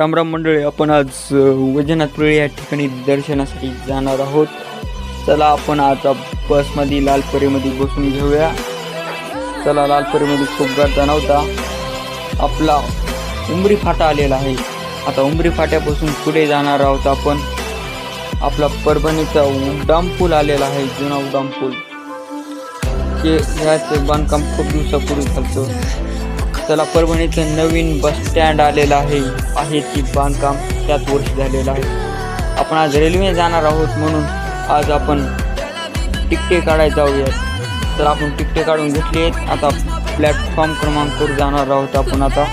रामराम मंडळी आपण आज अ, या ठिकाणी दर्शनासाठी जाणार आहोत. चला आपण आता बसमध्ये लालपरीमध्ये बसून घेऊया. चला लालपरीमध्ये खूप गर्दा नव्हता. आपला उमरी फाटा आलेला आहे. आता उमरी फाट्यापासून पुढे जाणार आहोत आपण. आपला परभणीचा उड्डाम पूल आलेला आहे जुना उड्डाम पूल. हे ह्याचे बांधकाम खूप दिवसापूर्वी चालतो चला परभणीचं नवीन बस स्टँड आलेलं आहे. आहे ती बांधकाम? त्याच वर्षी झालेलं आहे. आपण आज रेल्वे जाणार आहोत म्हणून आज आपण तिकटे काढायला जाऊयात. तर आपण तिकटे काढून घेतले आहेत. आता प्लॅटफॉर्म क्रमांकवर जाणार आहोत आपण आता.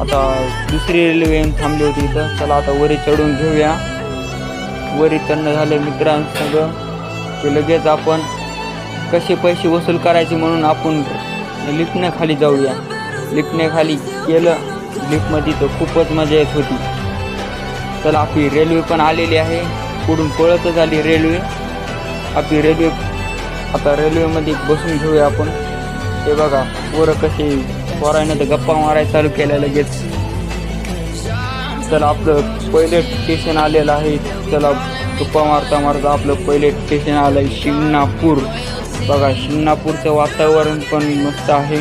आता दुसरी रेल्वे येऊन थांबली होती इथं. चला आता वरी चढून घेऊया. वरी चढणं झालं मित्रांसंग. की लगेच आपण कसे पैसे वसूल करायचे म्हणून आपण लिफ्टने खाली जाऊया. लिफ्टने खाली केलं. लिफ्टमध्ये तर खूपच मजा येत होती. चला आपली रेल्वे पण आलेली आहे. पुढून पळतच आली रेल्वे आपली रेल्वे आता रेल्वेमध्ये बसून घेऊया आपण. ते बघा पोरं कसे पोरायनं तर गप्पा मारायला चालू केल्या लगेच. चला आपलं पहिले स्टेशन आलेलं आहे. चला गप्पा मारता मारता आपलं पहिले स्टेशन आलं आहे शिंगणापूर. बघा शिंगणापूरचं वातावरण पण मस्त आहे.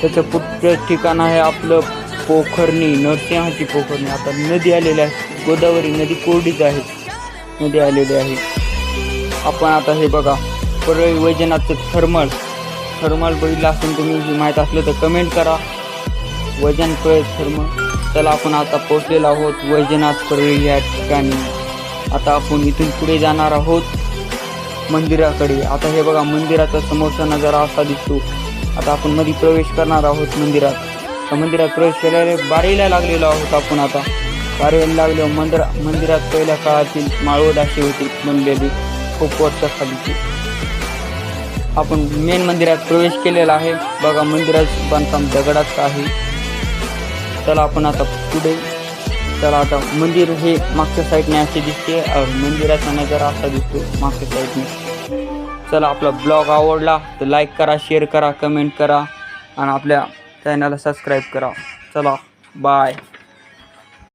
त्याचं पुढचं ठिकाण आहे आपलं पोखरणी नरसिंहाची पोखरणी. आता नदी आलेली आहे गोदावरी नदी कोरडीच आहे. नदी आलेली आहे. आपण आता हे बघा परळी वैजनाथचं थर्मल थर्मल बघितलं असेल तुम्ही हे माहीत असलं तर कमेंट करा. वजन कळ थर्मल चला आपण आता पोचलेलो आहोत वैजनाथ परळी या ठिकाणी. आता आपण इथून पुढे जाणार आहोत. मंदिराकडे. आता हे बघा मंदिराचा समोरचा नजारा असा दिसतो. आता आपण मध्ये प्रवेश करणार आहोत मंदिरात. त्या मंदिरात प्रवेश केल्याने बारीला लागलेलो आहोत आपण आता. बारीला लागलो मंदिर मंदिरात पहिल्या काळातील माळवड अशी होती बनलेली खूप वर्षाखालीची आपण मेन मंदिरात प्रवेश केलेला आहे. बघा मंदिराचं बांधकाम दगडाचं आहे. चला आपण आता पुढे चला आता मंदिर हे मागच्या साईडने असे दिसते. मंदिराचा नजारा असा दिसतो मागच्या साईडने. चला आपला ब्लॉग आवडला तर लाईक करा शेअर करा कमेंट करा आणि आपल्या चॅनलला सबस्क्राईब करा. चला बाय.